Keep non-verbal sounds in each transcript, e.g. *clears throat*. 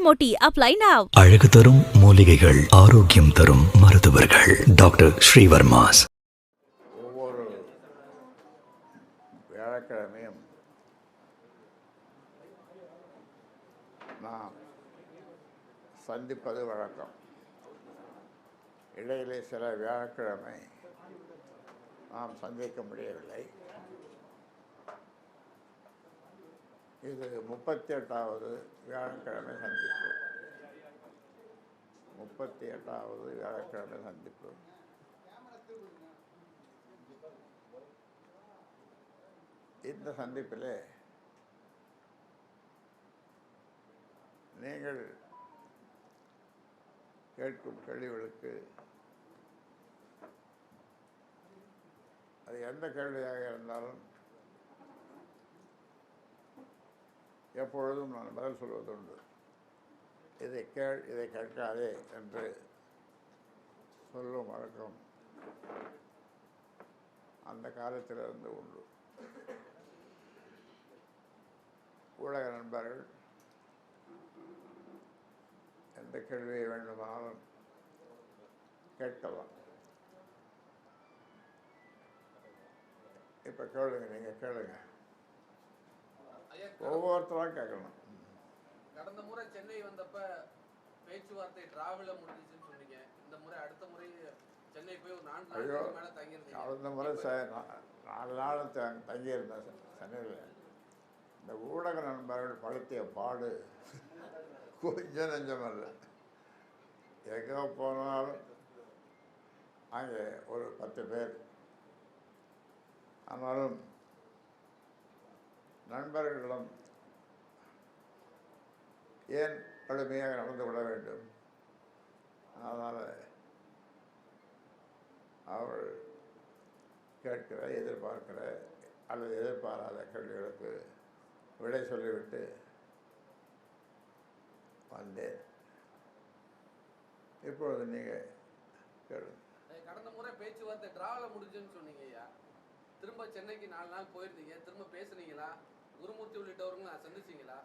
MOT. Apply now. அழகு தரும் மூலிகைகள் ஆரோக்கியம் தரும் மருத்துவர்கள் டாக்டர் ஸ்ரீவர்மாஸ் ஒவ்வொரு வியாழக்கிழமையும் நாம் சந்திப்பது வழக்கம் இடையிலே சில வியாழக்கிழமை நாம் சந்திக்க முடியவில்லை இது முப்பத்தி எட்டாவது வியாழக்கிழமை சந்திப்பு. முப்பத்தி எட்டாவது வியாழக்கிழமை சந்திப்பு. இந்த சந்திப்பிலே நீங்கள் கேட்கும் கேள்விகளுக்கு அது எந்த கேள்வியாக இருந்தாலும் எப்பொழுதும் நான் பதில் சொல்வதுண்டு. இதை கேள் இதை கேட்காதே என்று சொல்லும் வழக்கம் அந்த காலத்திலிருந்து உண்டு. ஊடக நண்பர்கள் எந்த கேள்வியை வேண்டுமானாலும் கேட்கலாம். இப்போ கேளுங்க நீங்கள் கேளுங்கள் ஐயா, ஒவ்வொருத்தரும் கேட்கணும். கடந்த முறை சென்னை வந்தப்ப பேச்சுவார்த்தை டிராவல முடிஞ்சுச்சுன்னு சொன்னீங்க. இந்த முறை அடுத்த முறை சென்னை போய் ஒரு நான்கு நாளுக்கு மேல தங்கியிருந்தீங்க. கடந்த முறை நாலு நாள் த தங்கியிருந்தேன் சென்னையில். இந்த ஊடக நண்பர்கள் படுத்திய பாடு கொஞ்சம் நெஞ்சம் அல்ல எங்கே போனாலும் அங்கே ஒரு பத்து பேர். ஆனாலும் நண்பர்களும் ஏன் கடுமையாக நடந்து கொள்ள வேண்டும்? அதனால் அவள் கேட்கிற எதிர்பார்க்கிற அல்லது எதிர்பாராத கேள்விகளுக்கு விடை சொல்லிவிட்டு வந்தேன். இப்பொழுது நீங்கள் கேளுங்க. கடந்த முறை பேச்சுவார்த்தை டிராவல முடிஞ்சுன்னு சொன்னீங்க ஐயா திரும்ப சென்னைக்கு நாலு நாள் போயிருந்தீங்க. திரும்ப பேசுனீங்களா? குருமூர்த்தி உள்ளிட்டவர்களும் சந்திச்சீங்களா?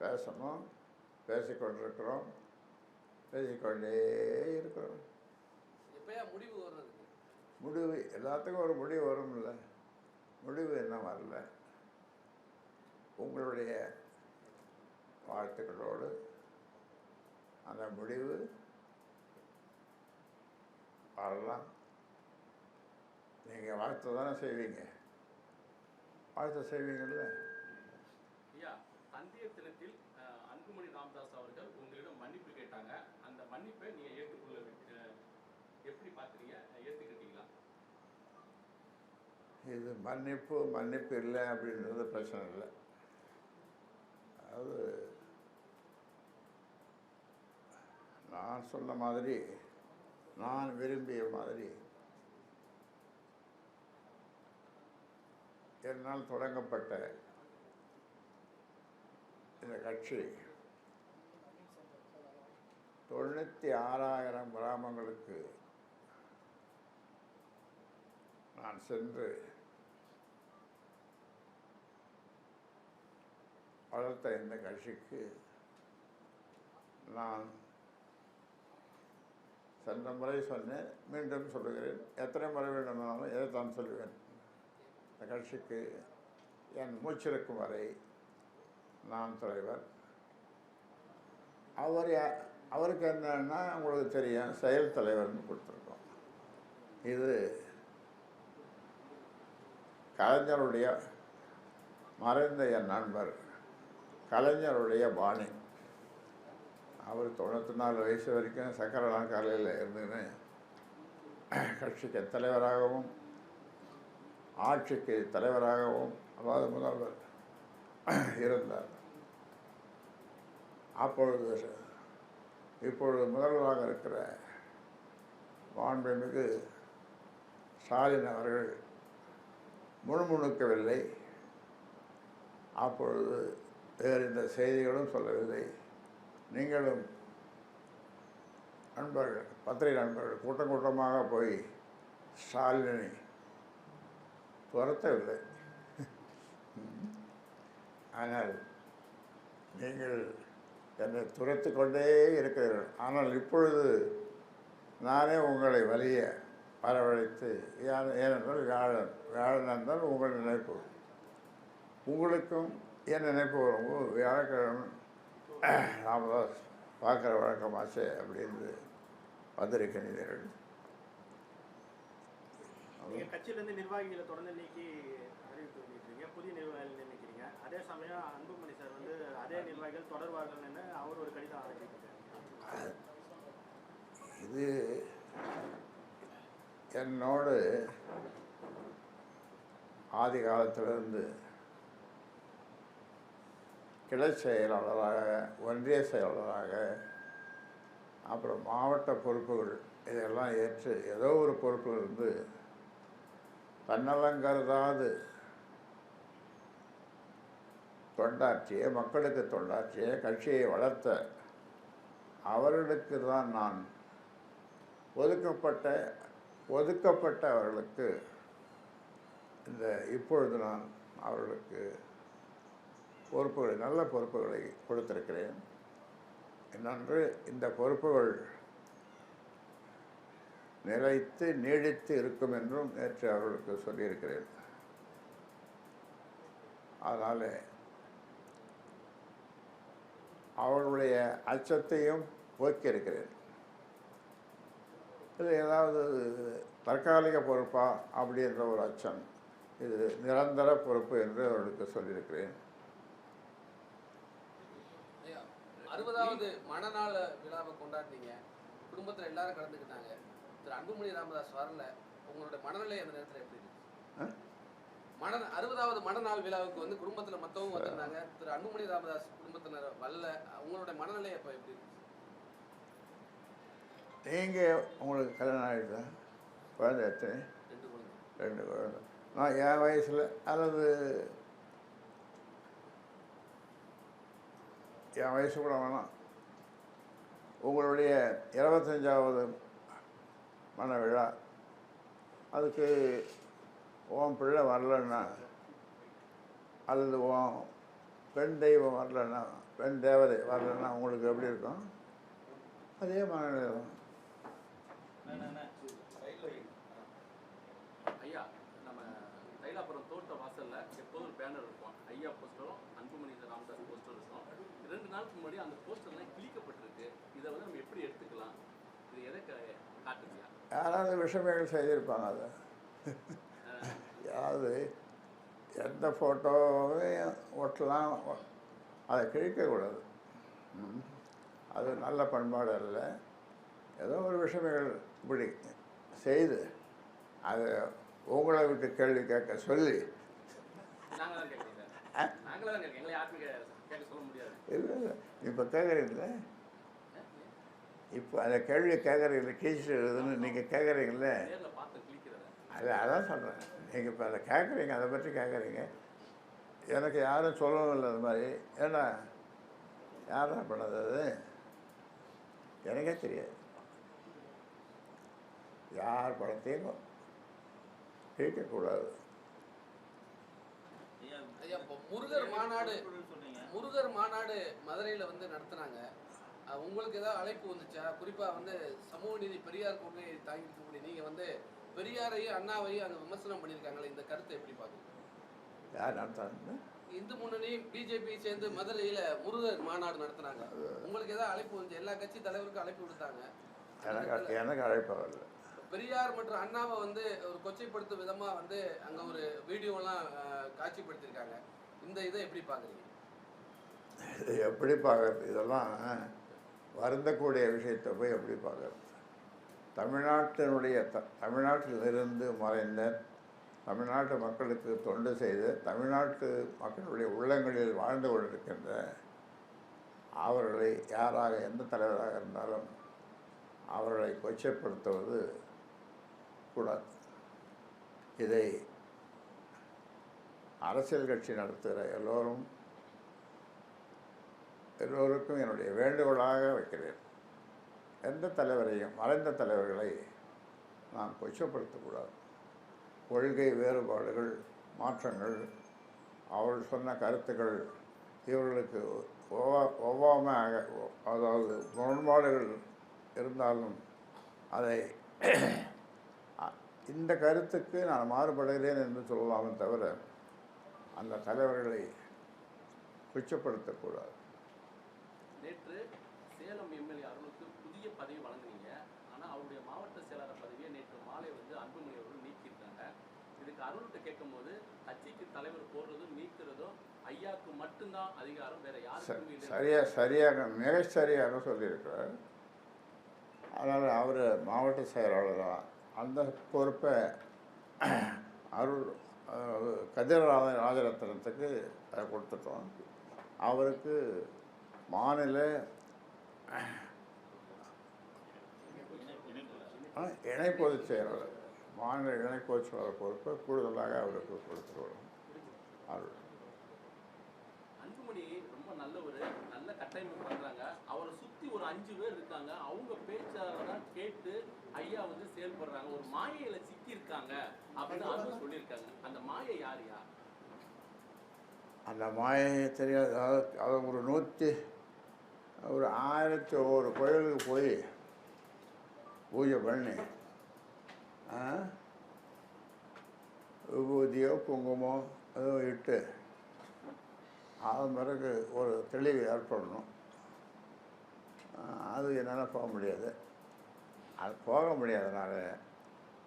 பேசணும். பேசிக்கொண்டிருக்கிறோம். பேசிக்கொண்டே இருக்கிறோம். எப்பயா முடிவு வர்றதுக்கு முடிவு எல்லாத்துக்கும் ஒரு முடிவு வரும்ல. முடிவு என்ன வரல? உங்களுடைய வாழ்த்துக்களோடு அந்த முடிவு வரலாம். நீங்கள் வாழ்த்து தானே செய்வீங்க. வாழ்த்து செய்வீங்கள்ல ஐயா தந்தைய தினத்தில் அன்புமணி ராமதாஸ் அவர்கள் உங்களிடம் மன்னிப்பு கேட்டாங்க. அந்த மன்னிப்பை நீங்க ஏற்றுக்கொள்ள எப்படி பார்க்குறீங்க ஏற்றுக்கிட்டீங்களா இது மன்னிப்பு மன்னிப்பு இல்லை அப்படின்றது பிரச்சனை இல்லை. அது நான் சொன்ன மாதிரி நான் விரும்பிய மாதிரி என்னால் தொடங்கப்பட்ட இந்த கட்சி தொண்ணூற்றி ஆறாயிரம் கிராமங்களுக்கு நான் சென்று வளர்த்த இந்த கட்சிக்கு நான் சென்ற முறை சொன்னேன் மீண்டும் சொல்லுகிறேன். எத்தனை முறை வேண்டுமானாலும் தான் சொல்லுவேன். நிகழ்ச்சிக்கு கட்சிக்கு என் மூச்சிருக்கும் வரை நான் தலைவர். அவர் அவருக்கு என்னன்னா உங்களுக்கு தெரியும் செயல் தலைவர்னு கொடுத்துருக்கோம். இது கலைஞருடைய மறைந்த என் நண்பர் கலைஞருடைய பாணி. அவர் தொண்ணூற்றி நாலு வயசு வரைக்கும் சக்கரலாம் காலையில் இருந்துன்னு கட்சிக்கு தலைவராகவும் ஆட்சிக்கு தலைவராகவும் அதாவது முதல்வர் இருந்தார். அப்பொழுது இப்பொழுது முதல்வராக இருக்கிற மாண்புமிகு ஸ்டாலின் அவர்கள் முணுமுணுக்கவில்லை. அப்பொழுது வேறு இந்த செய்திகளும் சொல்லவில்லை. நீங்களும் நண்பர்கள் பத்திரிகை நண்பர்கள் கூட்டம் கூட்டமாக போய் ஸ்டாலினை துரத்தவில்லை ஆனால் நீங்கள் என்னை துரத்து கொண்டே இருக்கிறீர்கள். ஆனால் இப்பொழுது நானே உங்களை வலிய வரவழைத்து ஏன் ஏனென்றால் வியாழன் வியாழன் என்றால் உங்கள் நினைப்பு. உங்களுக்கும் என் நினைப்பு வரும்போது வியாழக்கிழமை ராமதாஸ் பார்க்குற வழக்கமாச்சே அப்படின்னு வந்திருக்கிறீர்கள். நீங்க கட்சியிலேருந்து நிர்வாகிகளை தொடர்ந்து நீக்கி அறிவிப்பு வெளியிட்டிருக்கீங்க புதிய நிர்வாகிகள் நியமிக்கிறீங்க. அதே சமயம் அன்புமணி சார் வந்து அதே நிர்வாகிகள் தொடர்வார்கள்னு அவர் ஒரு கடிதம் அனுப்பியிருக்காரு. இது என்னோடு ஆதி காலத்திலிருந்து கிளை செயலாளராக ஒன்றிய செயலாளராக அப்புறம் மாவட்ட பொறுப்புகள் இதெல்லாம் ஏற்று ஏதோ ஒரு பொறுப்பில் இருந்து தன்னலம் கருதாது தொண்டாற்றிய மக்களுக்கு தொண்டாற்றிய கட்சியை வளர்த்த அவர்களுக்கு தான் நான் ஒதுக்கப்பட்ட ஒதுக்கப்பட்ட அவர்களுக்கு இந்த இப்பொழுது நான் அவர்களுக்கு பொறுப்புகளை நல்ல பொறுப்புகளை கொடுத்திருக்கிறேன். இன்னொன்று இந்த பொறுப்புகள் நிலைத்து நீடித்து இருக்கும் என்றும் நேற்று அவர்களுக்கு சொல்லியிருக்கிறேன். அதனால் அவர்களுடைய அச்சத்தையும் போக்கியிருக்கிறேன். இது ஏதாவது தற்காலிக பொறுப்பா அப்படின்ற ஒரு அச்சம். இது நிரந்தர பொறுப்பு என்று அவர்களுக்கு சொல்லியிருக்கிறேன். அறுபதாவது மணநாள் விழாவை கொண்டாடினீங்க. குடும்பத்தில் எல்லாரும் கலந்துக்கிட்டாங்க. திரு அன்புமணி ராமதாஸ் வரல உங்களுடைய மனநிலை அந்த நேரத்துல எப்படி இருக்கு? மன அறுபதாவது மணநாள் விழாவுக்கு வந்து குடும்பத்துல மத்தவங்க வந்திருந்தாங்க. திரு அன்புமணி ராமதாஸ் குடும்பத்தினர் வரல. உங்களுடைய மனநிலை அப்ப எப்படி இருக்கு நீங்கள் உங்களுக்கு கல்யாணம் ஆகிடுதா குழந்தை எத்தனை? ரெண்டு குழந்தை. ரெண்டு குழந்தை. நான் என் வயசில் அல்லது என் வயசு கூட வேணாம். உங்களுடைய இருபத்தஞ்சாவது மன விழா அதுக்கு ஓம் பிள்ளை வரலன்னா அல்லது ஓம் பெண் தெய்வம் வரலன்னா பெண் தேவதை வரலன்னா உங்களுக்கு எப்படி இருக்கும்? அதே மனநிலை தான். ஐயா நம்ம தைலாபுரம் தோட்ட வாசல்ல எப்போதும் பேனர் இருக்கும். ஐயா போஸ்டரும் அன்புமணி ராமதாஸ் போஸ்டரும் இருக்கும். ரெண்டு நாளுக்கு முன்னாடி அந்த போஸ்டர்லாம் கிழிக்கப்பட்டிருக்கு. இதை வந்து நம்ம எப்படி எடுத்துக்கலாம் இது எதை கா- காட்டுதுயா யாராவது விஷயங்கள் செய்திருப்பாங்க அதை. யாராவது எந்த ஃபோட்டோவையும் ஒட்டலாம். அதை கிழிக்கக்கூடாது. அது நல்ல பண்பாடு அல்ல. ஏதோ ஒரு விஷயங்கள் இப்படி செய்து அதை உங்களை விட்டு கேள்வி கேட்க சொல்லி. இல்லை இல்லை. இப்போ கேட்குறீங்களே? இப்போ அந்த கேள்வி கேட்குறீங்களே கீழ்ச்சிடுதுன்னு நீங்கள் கேட்குறீங்களே. அது அதான் சொல்கிறேன் நீங்கள் இப்போ அதை கேட்குறீங்க அதை பற்றி கேட்குறீங்க. எனக்கு யாரும் சொல்லவும் இல்லை அது மாதிரி. ஏன்னா யாரா பண்ணது? அது எனக்கே தெரியாது. யார் படத்தையும் கேட்கக்கூடாது முருகர் மாநாடு முருகர் மாநாடு மதுரையில வந்து நடத்துனாங்க. உங்களுக்கு ஏதாவது அழைப்பு வந்துச்சா? குறிப்பா வந்து சமூக நீதி பெரியார் கொள்கையை தாங்கி இருக்கக்கூடிய நீங்க வந்து பெரியாரையும் அண்ணாவையும் அங்க விமர்சனம் பண்ணியிருக்காங்களே இந்த கருத்தை எப்படி பாக்குறீங்க யார் நடத்தாங்க இந்து முன்னணி பிஜேபி சேர்ந்து மதுரையில முருகர் மாநாடு நடத்துனாங்க. உங்களுக்கு ஏதாவது அழைப்பு வந்துச்சு? எல்லா கட்சி தலைவருக்கும் அழைப்பு விடுத்தாங்க. எனக்கு எனக்கு அழைப்பு வரல. பெரியார் மற்றும் அண்ணாவை வந்து ஒரு கொச்சைப்படுத்தும் விதமா வந்து அங்க ஒரு வீடியோலாம் காட்சிப்படுத்தியிருக்காங்க. இந்த இதை எப்படி பாக்குறீங்க இது எப்படி பார்க்கறது? இதெல்லாம் வருந்தக்கூடிய விஷயத்தை போய் எப்படி பார்க்கறது? தமிழ்நாட்டினுடைய த தமிழ்நாட்டிலிருந்து மறைந்த தமிழ்நாட்டு மக்களுக்கு தொண்டு செய்து தமிழ்நாட்டு மக்களுடைய உள்ளங்களில் வாழ்ந்து கொண்டிருக்கின்ற அவர்களை யாராக எந்த தலைவராக இருந்தாலும் அவர்களை கொச்சைப்படுத்துவது கூடாது. இதை அரசியல் கட்சி நடத்துகிற எல்லோரும் எல்லோருக்கும் என்னுடைய வேண்டுகோளாக வைக்கிறேன். எந்த தலைவரையும் மறைந்த தலைவர்களை நாம் கொச்சப்படுத்தக்கூடாது. கொள்கை வேறுபாடுகள் மாற்றங்கள் அவர்கள் சொன்ன கருத்துக்கள் இவர்களுக்கு ஒவ்வா- ஒவ்வாமையாக அதாவது முரண்பாடுகள் இருந்தாலும் அதை *clears throat* இந்த கருத்துக்கு நான் மாறுபடுகிறேன் என்று சொல்லலாமே தவிர அந்த தலைவர்களை குச்சப்படுத்தக்கூடாது. நேற்று சேலம் எம்எல்ஏ அருணுக்கு புதிய பதவி வழங்குனீங்க. ஆனா அவருடைய மாவட்ட செயலாளர் பதவியை நேற்று மாலை வந்து அன்புமணி அவர்கள் நீக்கியிருக்காங்க. இதுக்கு அருண்கிட்ட கேட்கும்போது கட்சிக்கு தலைவர் போடுறதும் நீக்கிறதும் ஐயாக்கு மட்டும்தான் அதிகாரம் வேற யாருக்கும் சரியா சரியாக மிக சரியாக சொல்லியிருக்கிறார். அதனால் அவர் மாவட்ட செயலாளராக அந்த பொறுப்பை அருள் கதிரராஜ ராஜரத்னத்துக்கு அதை கொடுத்துட்டோம். அவருக்கு மாநில இணை பொதுச் செயலாளர் மாநில இணை பொதுச் செயலாளர் பொறுப்பை கூடுதலாக அவருக்கு கொடுத்துருவோம். அருள். அன்புமணி ரொம்ப நல்லவர் நல்ல கட்டமைப்பு பண்றாங்க. அவரை சுத்தி ஒரு அஞ்சு பேர் இருக்காங்க. அவங்க பேச்சாளர் கேட்டு ஐயா வந்து செயல்படுறாங்க. ஒரு மாயையில சிக்கி இருக்காங்க அப்படின்னு அவங்க சொல்லியிருக்காங்க. அந்த மாயை யார் யார் அந்த மாயை தெரியாது. அதாவது அது ஒரு நூற்றி ஒரு ஆயிரத்தி ஒவ்வொரு கோயிலுக்கு போய் பூஜை பண்ணி ஆ, விபூதியோ குங்குமோ ஏதோ இட்டு அதன் பிறகு ஒரு தெளிவு ஏற்படணும். அது என்னால் போக முடியாது. அது போக முடியாதனால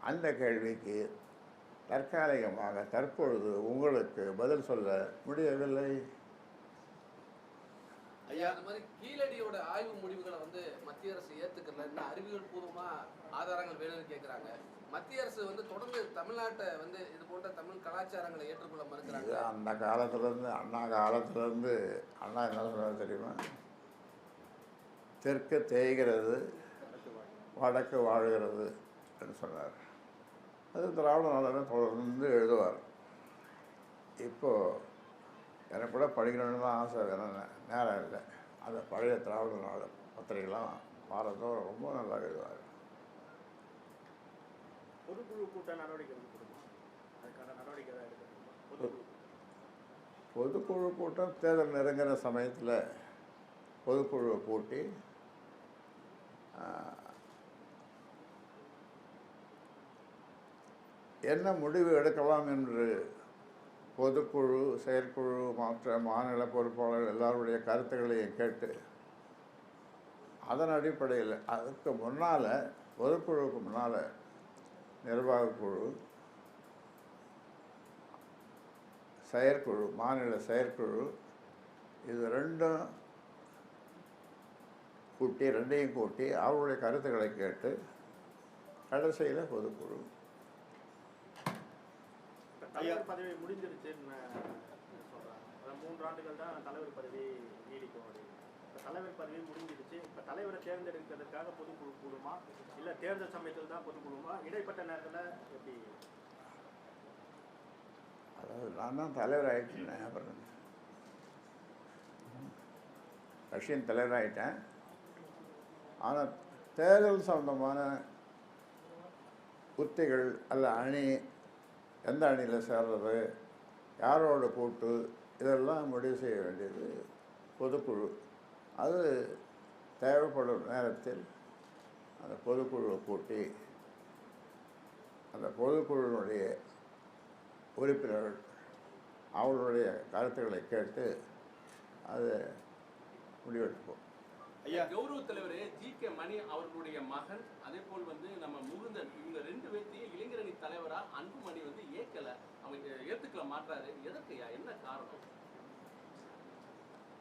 அந்த கேள்விக்கு தற்காலிகமாக தற்பொழுது உங்களுக்கு பதில் சொல்ல முடியவில்லை. ஐயா அந்த மாதிரி கீழடியோட ஆய்வு முடிவுகளை வந்து மத்திய அரசு ஏத்துக்கல இன்னும் அறிவியல் பூர்வமா ஆதாரங்கள் வேணும்னு கேட்குறாங்க மத்திய அரசு வந்து தொடர்ந்து தமிழ்நாட்டை வந்து இது போன்ற தமிழ் கலாச்சாரங்களை ஏற்றுக்கொள்ள மறுக்கிறாங்க. அந்த காலத்துலேருந்து அண்ணா காலத்துலேருந்து அண்ணா என்ன சொன்னார் தெரியுமா? தெற்கு தேய்கிறது வடக்கு வாழ்கிறது என்று சொன்னார். அது திராவிட நாளில் தொடர்ந்து எழுதுவார். இப்போது எனக்கு கூட படிக்கணும்னு தான் ஆசை வேணும் நேரம் இல்லை. அந்த பழைய திராவிட நாள் பத்திரிகைலாம் வாரத்தோடு ரொம்ப நல்லா எழுதுவார். பொதுக்குழு கூட்ட நடவடிக்கை அதுக்கான நடவடிக்கை பொதுக்குழு கூட்டம் தேர்தல் நெருங்குற சமயத்தில் பொதுக்குழுவை கூட்டி என்ன முடிவு எடுக்கலாம் என்று பொதுக்குழு செயற்குழு மற்ற மாநில பொறுப்பாளர் எல்லாருடைய கருத்துக்களையும் கேட்டு அதன் அடிப்படையில் அதுக்கு முன்னால் பொதுக்குழுவுக்கு முன்னால் நிர்வாகக் குழு செயற்குழு மாநில செயற்குழு இது ரெண்டும் கூட்டி ரெண்டையும் கூட்டி அவருடைய கருத்துக்களை கேட்டு கடைசியில் பொதுக்குழு. தலைவர் பதவி முடிஞ்சிருச்சுன்னு சொல்றாங்க. அதாவது மூன்று ஆண்டுகள் தான் தலைவர் பதவி நீடிக்கும் அப்படின்னு. இப்ப தலைவர் பதவி முடிஞ்சிருச்சு. இப்ப தலைவரை தேர்ந்தெடுக்கிறதுக்காக பொதுக்குழு கூடுமா? இல்ல தேர்தல் சமயத்தில் தான் பொதுக்குழுமா இடைப்பட்ட நேரத்துல எப்படி? அதாவது நான் தான் தலைவர் ஆகிட்டேன் அப்புறம் கட்சியின் தலைவர் ஆகிட்டேன் ஆனால் தேர்தல் சம்பந்தமான உத்திகள் அல்ல அணி எந்த அணியில் சேர்றது யாரோட கூட்டு இதெல்லாம் முடிவு செய்ய வேண்டியது பொதுக்குழு. அது தேவைப்படும் நேரத்தில் அந்த பொதுக்குழுவை கூட்டி அந்த பொதுக்குழுவினுடைய உறுப்பினர்கள் அவர்களுடைய கருத்துக்களை கேட்டு அதை முடிவெடுப்போம். ஐயா. கௌரவ தலைவர் ஜி. கே. மணி அவர்களுடைய மகன் அதே போல் வந்து நம்ம முகுந்தன் இவங்க ரெண்டு பேர்த்தையும் இளைஞரணி தலைவரா அன்புமணி வந்து ஏற்கல அவங்க ஏத்துக்கல மாட்டாரு எதற்குயா என்ன காரணம்?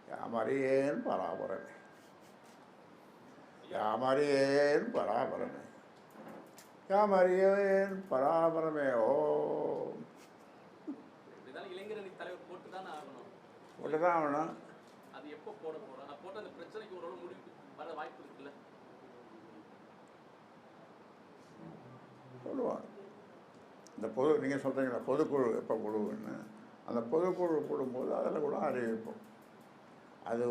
யாமறியேன் பராபரமே யாமறியேன் பராபரமே யாமறியேன் பராபரமே ஓ. இளைஞரணி தலைவர் போட்டு தானே ஆகணும். தான் ஆகணும். அது எப்போ போட போறோம்? அது போட்டு அந்த பிரச்சனைக்கு ஓரளவு வர வாய்ப்பு இருக்குல்ல. சொல்லுவாங்க. இந்த பொது நீங்கள் சொல்கிறீங்களா பொதுக்குழு எப்போ குழுன்னு? அந்த பொதுக்குழு கூடும்போது அதில் கூட அறிவிப்போம் அது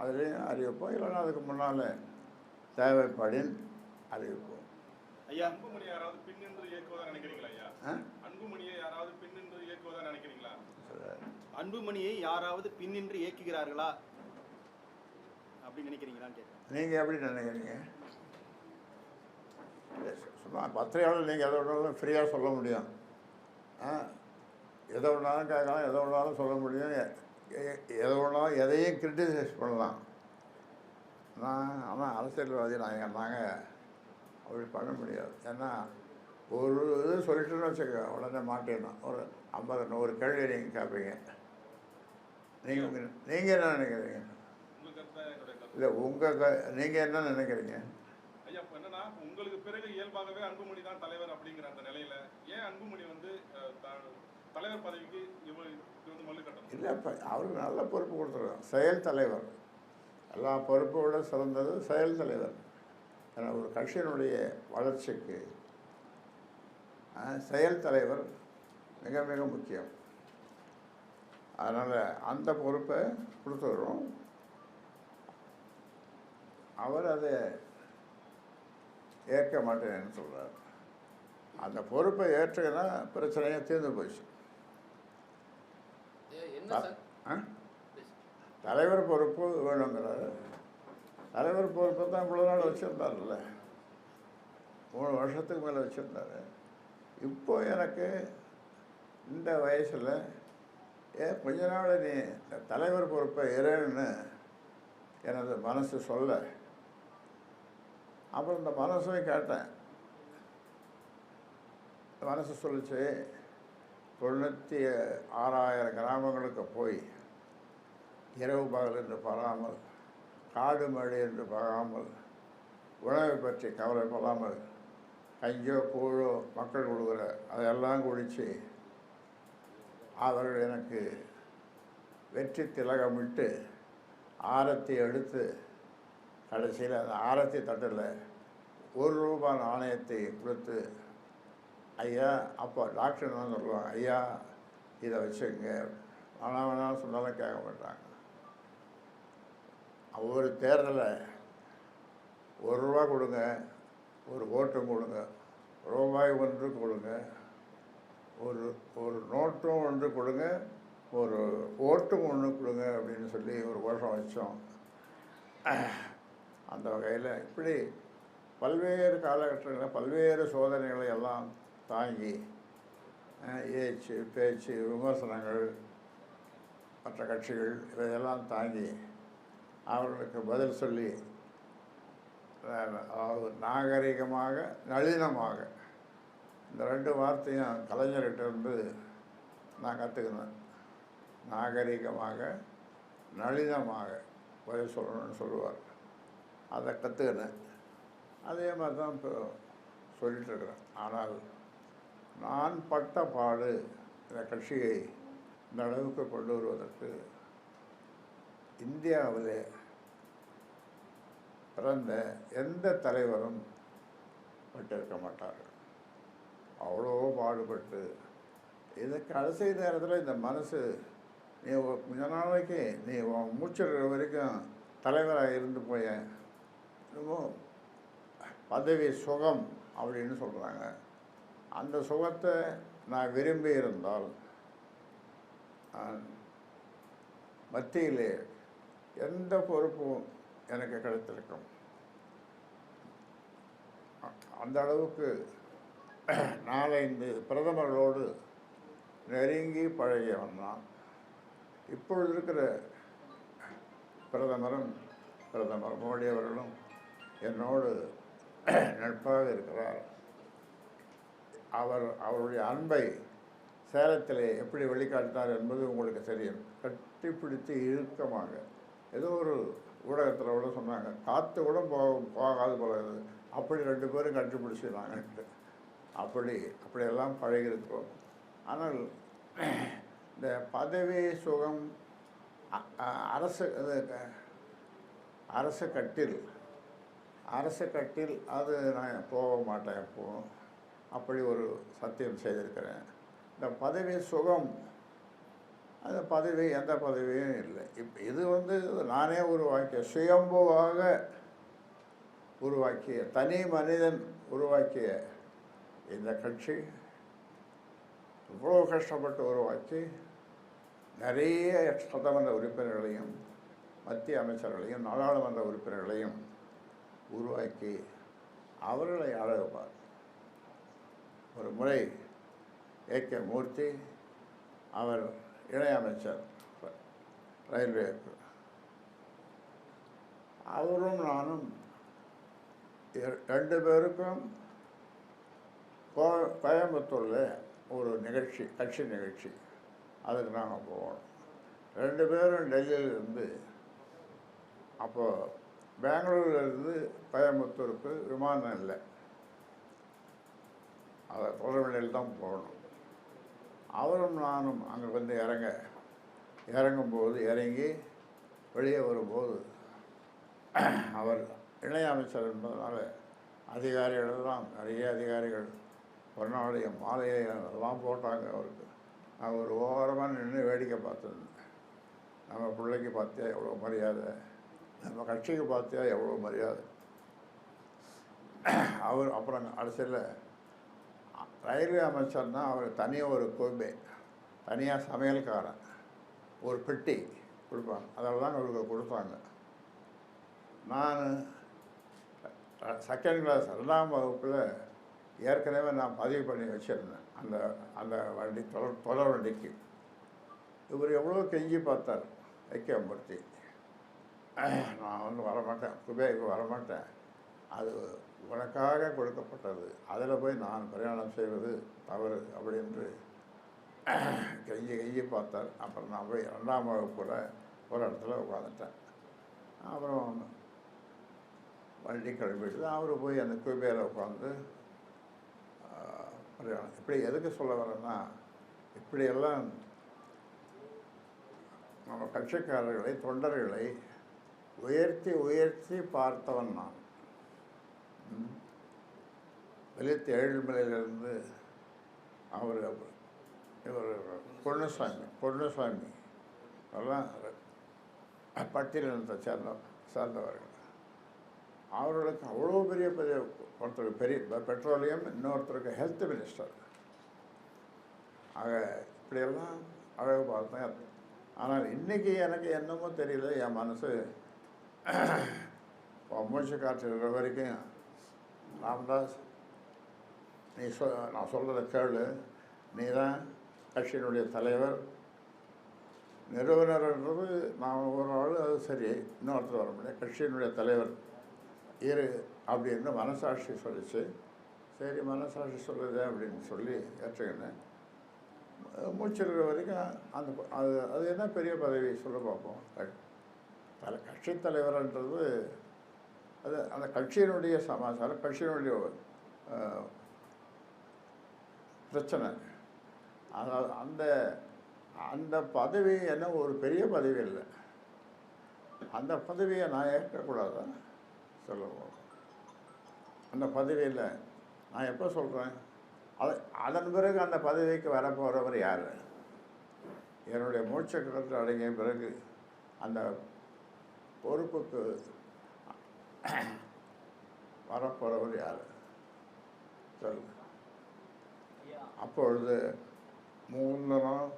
அதுலேயும் அறிவிப்போம் இல்லைன்னா அதுக்கு முன்னால் தேவைப்படின் அறிவிப்போம் ஐயா அன்புமணி யாராவது பின்னின்று இயக்குவதா நினைக்கிறீங்களா ஐயா? ஆ? அன்புமணியை யாராவது பின்னின்று இயக்குவதா நினைக்கிறீங்களா. அன்புமணியை யாராவது பின்னின்று இயக்குகிறார்களா? அப்படின்னு நினைக்கிறீங்களான்னு கேட்குறேன் நீங்கள் எப்படி நினைக்கிறீங்க? சும்மா பத்திரிகையாளர் நீங்கள் எதை வேணாலும் ஃப்ரீயாக சொல்ல முடியும். ஆ எதை வேணாலும் கேட்கலாம் எதை வேணாலும் சொல்ல முடியும். எதை வேணாலும் எதையும் கிரிட்டிசைஸ் பண்ணலாம். நான் ஆனால் அரசியல்வாதி நாங்கள் நாங்கள் அப்படி பண்ண முடியாது. ஏன்னா ஒரு இது சொல்லிட்டுன்னு வச்சுக்க உடனே மாட்டிடணும். ஒரு ஐம்பது நூறு கேள்வி நீங்கள் கேட்பீங்க. நீங்கள் நீங்கள் என்ன நினைக்கிறீங்க? இல்லை உங்கள் க நீங்கள் என்ன நினைக்கிறீங்க? ஐயா என்னன்னா உங்களுக்கு பிறகு இயல்பாகவே அன்புமணி தான் தலைவர் அப்படிங்கிற அந்த நிலையில ஏன் அன்புமணி வந்து தலைவர் பதவிக்கு வந்து மல்லு கட்டணும்? இல்லை இப்போ அவருக்கு நல்ல பொறுப்பு கொடுத்துருக்கோம் செயல் தலைவர். எல்லா பொறுப்போட சிறந்தது செயல் தலைவர். ஏன்னா ஒரு கட்சியினுடைய வளர்ச்சிக்கு செயல் தலைவர் மிக மிக முக்கியம். அதனால் அந்த பொறுப்பை கொடுத்துக்கிறோம் அவர் அதை ஏற்க மாட்டேன்னு சொல்கிறார் அந்த பொறுப்பை ஏற்றுக்கினா பிரச்சனையே தீர்ந்து போச்சு. ஏ? தலைவர் பொறுப்பு வேணுங்கிறாரு. தலைவர் பொறுப்பை தான் இவ்வளோ நாள் வச்சுருந்தார்ல மூணு வருஷத்துக்கு மேலே வச்சுருந்தாரு. இப்போ எனக்கு இந்த வயசில் ஏன் கொஞ்ச நாள் நீ இந்த தலைவர் பொறுப்பை இறன்னு எனது மனசு சொல்ல அப்புறம் இந்த மனசையும் கேட்டேன். மனசு சொல்லிச்சு தொண்ணூற்றி ஆறாயிரம் கிராமங்களுக்கு போய் இரவு பகல் என்று பாராமல் காடு மழை என்று பாராமல் உணவை பற்றி கவலைப்படாமல் கஞ்சோ கூழோ மக்கள் கொடுக்குற அதையெல்லாம் குடித்து அவர்கள் எனக்கு வெற்றி திலகமிட்டு ஆரத்தி எடுத்து கடைசியில் அந்த ஆரத்தி தட்டில் ஒரு ரூபாய் நாணயத்தை கொடுத்து ஐயா அப்போ டாக்டர் என்ன சொல்லுவாங்க ஐயா இதை வச்சுக்கங்க. ஆனால் வேணாலும் சொன்னாலும் கேட்க மாட்டாங்க. ஒவ்வொரு தேர்தலில் ஒரு ரூபா கொடுங்க ஒரு ஓட்டும் கொடுங்க ரூபாய் ஒன்று கொடுங்க ஒரு ஒரு நோட்டும் ஒன்று கொடுங்க ஒரு ஓட்டும் ஒன்று கொடுங்க அப்படின்னு சொல்லி ஒரு வருஷம் வச்சோம். அந்த வகையில் இப்படி பல்வேறு காலகட்டங்களில் பல்வேறு சோதனைகளை எல்லாம் தாங்கி ஏச்சு பேச்சு விமர்சனங்கள் மற்ற கட்சிகள் இதையெல்லாம் தாங்கி அவர்களுக்கு பதில் சொல்லி அதாவது நாகரிகமாக நளினமாக இந்த ரெண்டு வார்த்தையும் கலைஞர்கிட்ட இருந்து நான் கற்றுக்கினேன் நாகரிகமாக நளினமாக பதில் சொல்லணும்னு சொல்லுவார். அதை கற்றுக்கினேன். அதே மாதிரி தான் இப்போ சொல்லிட்டு இருக்கிறேன் ஆனால் நான் பட்ட பாடு இந்த கட்சியை இந்த அளவுக்கு கொண்டு வருவதற்கு இந்தியாவிலே பிறந்த எந்த தலைவரும் பட்டிருக்க மாட்டார்கள். அவ்வளோ பாடுபட்டு இதுக்கு கடைசி நேரத்தில் இந்த மனசு நீ கொஞ்ச நாளைக்கு நீ மூச்சிடுற வரைக்கும் தலைவராக இருந்து போய என்னமோ பதவி சுகம் அப்படின்னு சொல்கிறாங்க அந்த சுகத்தை நான் விரும்பி இருந்தால் நான் மத்தியிலே எந்த பொறுப்பும் எனக்கு கிடைத்திருக்கும். அந்த அளவுக்கு நாலைந்து பிரதமர்களோடு நெருங்கி பழகியவன் தான் இப்பொழுது இருக்கிற பிரதமரும் பிரதமர் மோடி அவர்களும் என்னோடு நட்பாக இருக்கிறார். அவர் அவருடைய அன்பை சேலத்திலே எப்படி வெளிக்காட்டினார் என்பது உங்களுக்கு தெரியும். கட்டிப்பிடித்து இறுக்கமாக ஏதோ ஒரு ஊடகத்தில் கூட சொன்னாங்க காற்று கூட போக போகாது போகிறது அப்படி ரெண்டு பேரும் கட்டிப்பிடிச்சிருந்தாங்க அப்படி அப்படியெல்லாம் பழகிருக்கிறோம் ஆனால் இந்த பதவி சுகம் அ- அரசு இது அரசு கட்டில் அரசு கட்டில் அது நான் போக மாட்டேன் எப்போ அப்படி ஒரு சத்தியம் செய்திருக்கிறேன். இந்த பதவி சுகம் அந்த பதவி எந்த பதவியும் இல்லை. இப்போ இது வந்து நானே உருவாக்கிய சுயம்புவாக உருவாக்கிய தனி மனிதன் உருவாக்கிய இந்த கட்சி. இவ்வளோ கஷ்டப்பட்டு உருவாக்கி நிறைய சட்டமன்ற உறுப்பினர்களையும் மத்திய அமைச்சர்களையும் நாடாளுமன்ற உறுப்பினர்களையும் உருவாக்கி அவர்களை ஆள வைப்பார் ஒரு முறை ஏ கே மூர்த்தி அவர் இணையமைச்சர் ரயில்வே அவரும் நானும் ரெண்டு பேருக்கும் கோ- கோயம்புத்தூரில் ஒரு நிகழ்ச்சி கட்சி நிகழ்ச்சி. அதுக்கு நாங்கள் போகணும் ரெண்டு பேரும் டெல்லியில் இருந்து அப்போது பெங்களூர்லேருந்து கோயம்புத்தூருக்கு விமானம் இல்லை. அதை தொடர்வழியில் தான் போகணும். அவரும் நானும் அங்கே வந்து இறங்க இறங்கும்போது இறங்கி வெளியே வரும்போது அவர் இணையமைச்சர் என்பதனால அதிகாரிகளெல்லாம் நிறைய அதிகாரிகள் பொன்னாடைய மாலையை போட்டாங்க அவருக்கு. நான் ஒரு ஓரமாக நின்று வேடிக்கை பார்த்துருந்தேன். நம்ம பிள்ளைக்கு பார்த்தே எவ்வளோ மரியாதை? நம்ம கட்சிக்கு பார்த்தியா எவ்வளோ மரியாதை. அவர் அப்புறம் அரசியலில் ரயில்வே அமைச்சர்னா அவர் தனியாக ஒரு கோபே தனியாக சமையல்காரன் ஒரு பெட்டி கொடுப்பாங்க. அதில் தான் அவருக்கு கொடுத்தாங்க. நான் செகண்ட் கிளாஸ் ரெண்டாம் வகுப்பில் ஏற்கனவே நான் பதிவு பண்ணி வச்சுருந்தேன். அந்த அந்த வண்டி தொடர் தொடர் வண்டிக்கு. இவர் எவ்வளோ கெஞ்சி பார்த்தார் ஐக்கியமூர்த்தி நான் வந்து வரமாட்டேன். குபேக்கு வரமாட்டேன். அது உனக்காக கொடுக்கப்பட்டது. அதில் போய் நான் பிரயாணம் செய்வது தவறு அப்படின்று கெஞ்சி கெஞ்சி பார்த்தார். அப்புறம் நான் போய் ரெண்டாம் வகுப்பில் ஒரு இடத்துல உட்காந்துட்டேன். அப்புறம் வண்டி கிளம்பிட்டு அவர் போய் அந்த குபேரில் உட்காந்து பிரயாணம். இப்படி எதுக்கு சொல்ல வரேன்னா இப்படியெல்லாம் நம்ம கட்சிக்காரர்களை தொண்டர்களை உயர்த்தி உயர்த்தி பார்த்தவன் நான். ம். வெளித்து ஏழுமலையிலிருந்து அவர் இவர் பொன்னுசாமி பொன்னுசாமி. எல்லாம் பட்டியலினத்தை சேர்ந்த சேர்ந்தவர்கள். அவர்களுக்கு அவ்வளோ பெரிய பெரிய ஒருத்தருக்கு பெரிய பெட்ரோலியம் இன்னொருத்தருக்கு ஹெல்த் மினிஸ்டர் ஆக இப்படியெல்லாம் அழகு பார்த்தேன். ஆனால் இன்றைக்கி எனக்கு என்னமோ தெரியல என் மனசு இப்போ மூச்சு காற்றுற வரைக்கும் ராம்தாஸ் நீ சொ நான் சொல்கிறத கேளு. நீ தான் கட்சியினுடைய தலைவர். நிறுவனர்ன்றது நான் ஒரு ஆள் அது சரி. இன்னொருத்தர் வர முடியாது கட்சியினுடைய தலைவர். இரு அப்படின்னு மனசாட்சி சொல்லிச்சு. சரி மனசாட்சி சொல்லுது அப்படின்னு சொல்லி ஏற்றுக்கினேன். மூச்சிருக்கிற வரைக்கும் அந்த அது அது என்ன பெரிய பதவி? சொல்ல பார்ப்போம் பல கட்சி தலைவர்ன்றது அது அந்த கட்சியினுடைய சமாச்சாரம் கட்சியினுடைய பிரச்சனை. அதாவது அந்த அந்த பதவி என்ன ஒரு பெரிய பதவி இல்லை அந்த பதவியை நான் ஏற்கக்கூடாதுன்னு சொல்லுவோம் அந்த பதவியில் நான் எப்போ சொல்கிறேன் அது அதன் பிறகு அந்த பதவிக்கு வரப்போகிறவர் யார்? என்னுடைய மூச்ச கருத்து அடங்கிய பிறகு அந்த பொறுப்புக்கு வரப்போகிறவர் யார்? சொல்லு அப்பொழுது மூந்தனம்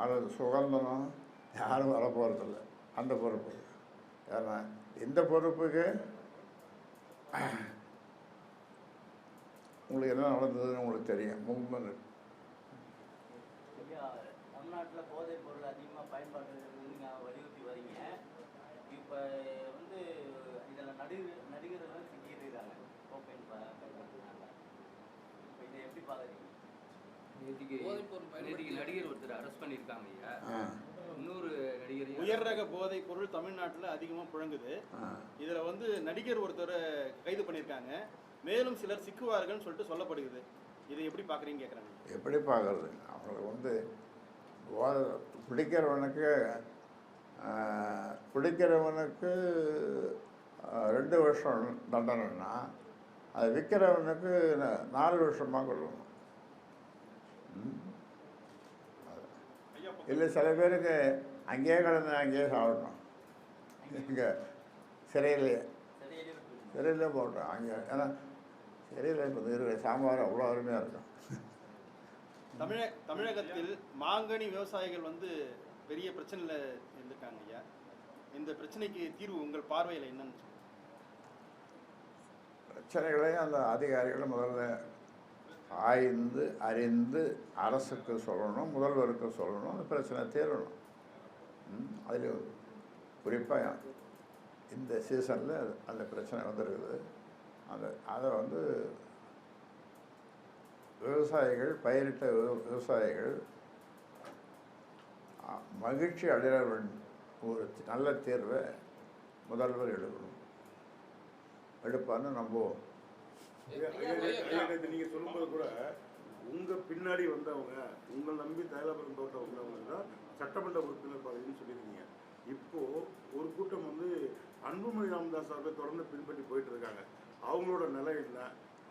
அல்லது சுகந்தனம் யாரும் வரப்போகிறதில்ல அந்த பொறுப்பு. ஏன்னா இந்த பொறுப்புக்கு உங்களுக்கு என்ன நடந்ததுன்னு உங்களுக்கு தெரியும். மூவ்மெண்ட் தமிழ்நாட்டில் போதைப் பொருள் அதிகமாக பயன்பாடு இப்போ வந்து இதில் நடிகர் நடிகர்கள் சிக்கியிருக்கிறாங்க. கோப்பைன் பயன்படுத்தினாங்க இப்போ இதை எப்படி பார்க்குறீங்க நடிகர் ஒருத்தர் அரெஸ்ட் பண்ணியிருக்காங்க ஐயா. இன்னொரு நடிகர் உயர் ரக போதைப் பொருள் தமிழ்நாட்டில் அதிகமாக புழங்குது. இதில் வந்து நடிகர் ஒருத்தரை கைது பண்ணியிருக்காங்க. மேலும் சிலர் சிக்குவார்கள்னு சொல்லிட்டு சொல்லப்படுகிறது. இதை எப்படி பார்க்குறீங்க கேட்குறாங்க எப்படி பார்க்கறது அவங்களுக்கு வந்து போதை- குடிக்கிறவனுக்கு ரெண்டு வருஷம் தண்டனைன்னா அது விற்கிறவனுக்கு நாலு வருஷமாக கொள்ளணும் இல்லை சில பேருக்கு அங்கேயே கிடந்து அங்கேயே சாப்பிடணும் இங்கே சிறையிலேயே சிறையிலே போட்டோம் அங்கே ஏன்னா சிறையில் இப்போ இருக்கிற சாம்பார் அவ்வளோ அருமையாக இருக்கும். தமிழ தமிழகத்தில் மாங்கனி விவசாயிகள் வந்து பெரிய பிரச்சனையில் இருந்திருக்காங்க ஐயா. இந்த பிரச்சனைக்கு தீர்வு உங்கள் பார்வையில் என்னன்னு பிரச்சனைகளை பிரச்சனைகளையும் அந்த அதிகாரிகள் முதல்ல ஆய்ந்து அறிந்து அரசுக்கு சொல்லணும் முதல்வருக்கு சொல்லணும் அந்த பிரச்சனை தீரணும். அதில் குறிப்பாக இந்த சீசனில் அந்த பிரச்சனை வந்துருக்குது. அந்த அதை வந்து விவசாயிகள் பயிரிட்ட விவ- விவசாயிகள் மகிழ்ச்சி அடைகிறவன் ஒரு நல்ல தேர்வை முதல்வர் எடுக்கணும் எடுப்பான்னு நம்புவோம். நீங்கள் சொல்லும்போது கூட உங்கள் பின்னாடி வந்தவங்க உங்களை நம்பி தைலாபுரம் தோட்டம் வந்தவங்க தான் சட்டமன்ற உறுப்பினர் பதவின்னு சொல்லியிருக்கீங்க. இப்போ ஒரு கூட்டம் வந்து அன்புமணி ராமதாஸ் அவர்கள் தொடர்ந்து பின்பற்றி போயிட்டு இருக்காங்க. அவங்களோட நிலை என்ன?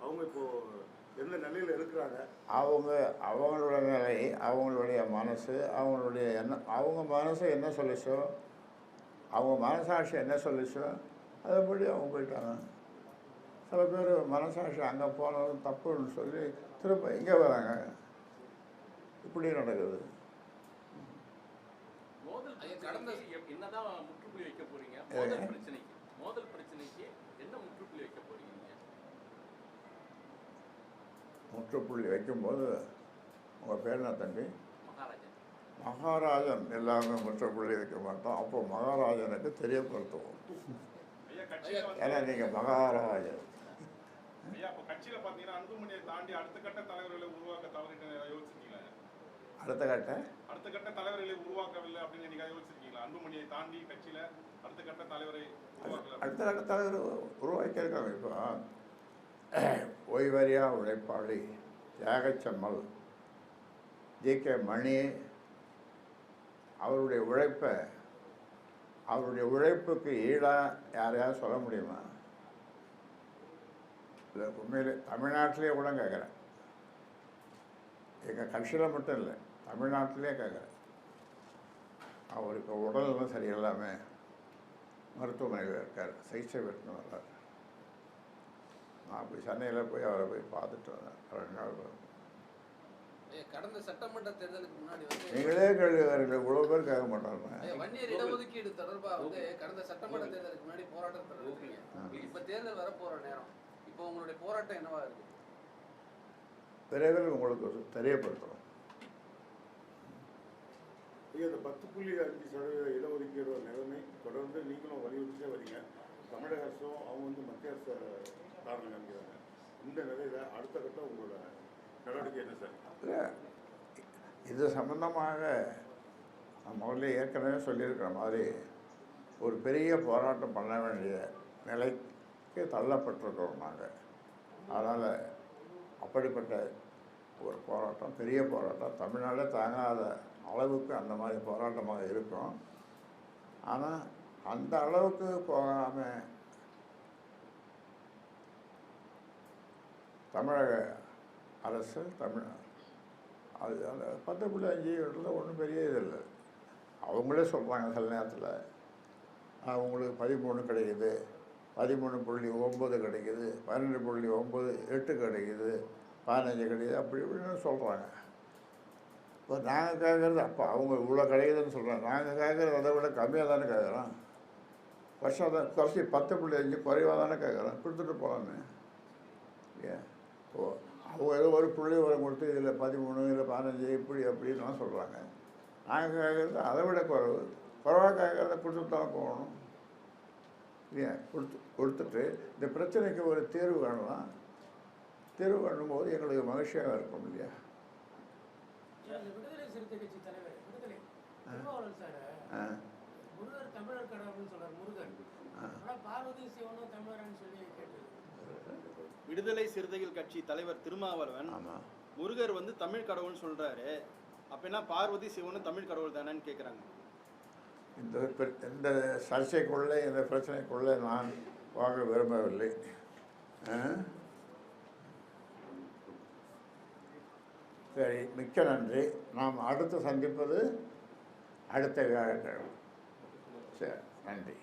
அவங்க இப்போது எந்த நிலையில இருக்கிறாங்க? அவங்க அவங்களோட நிலை அவங்களுடைய மனசு அவங்களுடைய என்ன அவங்க மனசு என்ன சொல்லிச்சோ அவங்க மனசாட்சி என்ன சொல்லிச்சோ அதுபடி அவங்க போயிட்டாங்க. சில பேர் மனசாட்சி அங்கே போனதும் தப்புன்னு சொல்லி திரும்ப இங்கே வராங்க. இப்படி நடக்குது. மோதல் ஐயா, கடந்த- பிரச்சனைக்கு எப்- என்னதான் முற்றுப்புள்ளி வைக்க போறீங்க? மோதல் பிரச்சனைக்கு. மோதல் பிரச்சனைக்கு என்ன முற்றுப்புள்ளி வைக்க போறீங்க நீங்க? முற்றுப்புள்ளி வைக்கும்போது உங்கள் பேர் என்ன தம்பி? மகாராஜா மகாராஜன். எல்லாமே முற்றுப்புள்ளி வைக்க மாட்டோம். அப்போ மகாராஜனுக்கு தெரியப்படுத்துவோம். ஏன்னா நீங்கள் மகாராஜன். அடுத்த கட்ட அடுத்த கட்ட? அடுத்த கட்ட தலைவர்களை உருவாக்கவில்லை அப்படின்னு நீங்க யோசிச்சிருக்கீங்களா? அன்புமணியை தாண்டி கட்சியில அடுத்த கட்ட தலைவரை அடுத்த கட்ட தலைவர் உருவாக்கியிருக்காங்க. இப்போ *clears throat* ஓய்வறியா உழைப்பாளி தியாகச்சம்மல். ஜி. கே. மணி அவருடைய உழைப்பை அவருடைய உழைப்புக்கு ஈடாக யாரையாவது சொல்ல முடியுமா? இல்லை உண்மையிலே தமிழ்நாட்டிலே கூட கேட்குறேன். எங்கள் கட்சியில் மட்டும் இல்லை தமிழ்நாட்டிலே கேட்குறேன். அவருக்கு உடல்நலம் சரியில்லாமல் மருத்துவமனையில் இருக்கார் சிகிச்சை பெற்று வர்றார். நான் போய் சென்னையில் போய் அவரை போய் பார்த்துட்டு வந்தேன். ரெண்டு நாள் ஐயா, கடந்த சட்டமன்ற தேர்தலுக்கு முன்னாடி வந்து நீங்களே கேள்வி வரல இவ்வளோ பேர் கேட்க மாட்டாங்க. வன்னியர் இடஒதுக்கீடு தொடர்பா வந்து கடந்த சட்டமன்ற தேர்தலுக்கு முன்னாடி போராட்டம் தொடர்பீங்க இப்ப தேர்தல் வர போற நேரம். இப்போ உங்களுடைய போராட்டம் என்னவா இருக்கு? விரைவில் உங்களுக்கு தெரியப்படுத்துகிறோம் ஐயா இந்த பத்து புள்ளி அஞ்சு சதவீத இடஒதுக்கீடு நிலைமை தொடர்ந்து நீங்களும் வலியுறுத்திட்டே வரீங்க. தமிழக அரசும் அவங்க வந்து மத்திய அரசு காரணம் காண்கிறாங்க இந்த நிலையில அடுத்த கட்டம் உங்களோட நடவடிக்கை என்ன சார்? இல்லை இது சம்பந்தமாக நம்ம முதல்ல ஏற்கனவே சொல்லியிருக்கிற மாதிரி ஒரு பெரிய போராட்டம் பண்ண வேண்டிய நிலைக்கு தள்ளப்பட்டிருக்கிறோம் நாங்கள் அதனால் அப்படிப்பட்ட ஒரு போராட்டம் பெரிய போராட்டம் தமிழ்நாடே தாங்காத அளவுக்கு அந்த மாதிரி போராட்டமாக இருக்கும். ஆனால் அந்த அளவுக்கு போகாமல் தமிழக அரசு தமிழ் அது அந்த பத்து புள்ளி அஞ்சு இடத்துல ஒன்றும் பெரிய இது இல்லை. அவங்களே சொல்கிறாங்க சில நேரத்தில் அவங்களுக்கு பதிமூணு கிடைக்குது பதிமூணு புள்ளி ஒம்பது கிடைக்குது பன்னெண்டு புள்ளி ஒம்பது எட்டு கிடைக்குது பதினஞ்சு கிடைக்குது அப்படி இப்படின்னு சொல்கிறாங்க இப்போ நாங்கள் கேட்குறது அப்போ அவங்க இவ்வளோ கிடைக்குதுன்னு சொல்கிறாங்க நாங்கள் கேட்குறது அதை விட கம்மியாக தானே கேட்குறோம் வருஷம் தான் குறைச்சி பத்து புள்ளி அஞ்சு குறைவாக தானே கேட்குறோம் கொடுத்துட்டு போகலாமே ஏன்? அவங்க ஏதோ ஒரு புள்ளி வரம் கொடுத்து இதில் பதிமூணு இதில் பதினஞ்சு இப்படி அப்படின்லாம் சொல்கிறாங்க நாங்கள் கேட்குறது அதை விட குறைவு. குறைவாக கேட்குறத கொடுத்துட்டு தானே போகணும். இல்லையா? கொடுத்து கொடுத்துட்டு இந்த பிரச்சனைக்கு ஒரு தீர்வு காணலாம். தீர்வு காணும்போது எங்களுக்கு மகிழ்ச்சியாக இருக்கும் இல்லையா? முருகர் தமிழர் கடவுள்னு சொல்றாரு முருகன். ஆனா பார்வதி சிவனும் தமிழர்னு சொல்லி விடுதலை சிறுத்தைகள் கட்சி தலைவர் திருமாவளவன் முருகர் வந்து தமிழ் கடவுள்னு சொல்றாரு. அப்படின்னா பார்வதி சிவனும் தமிழ் கடவுள் தானேன்னு கேக்குறாங்க. இந்த இந்த சர்ச்சைக்குள்ளே இந்த பிரச்சனைக்குள்ளே நான் போக விரும்பவில்லை? சரி மிக்க நன்றி. நாம் அடுத்து சந்திப்பது அடுத்த வியாழக்கிழமை. சரி நன்றி.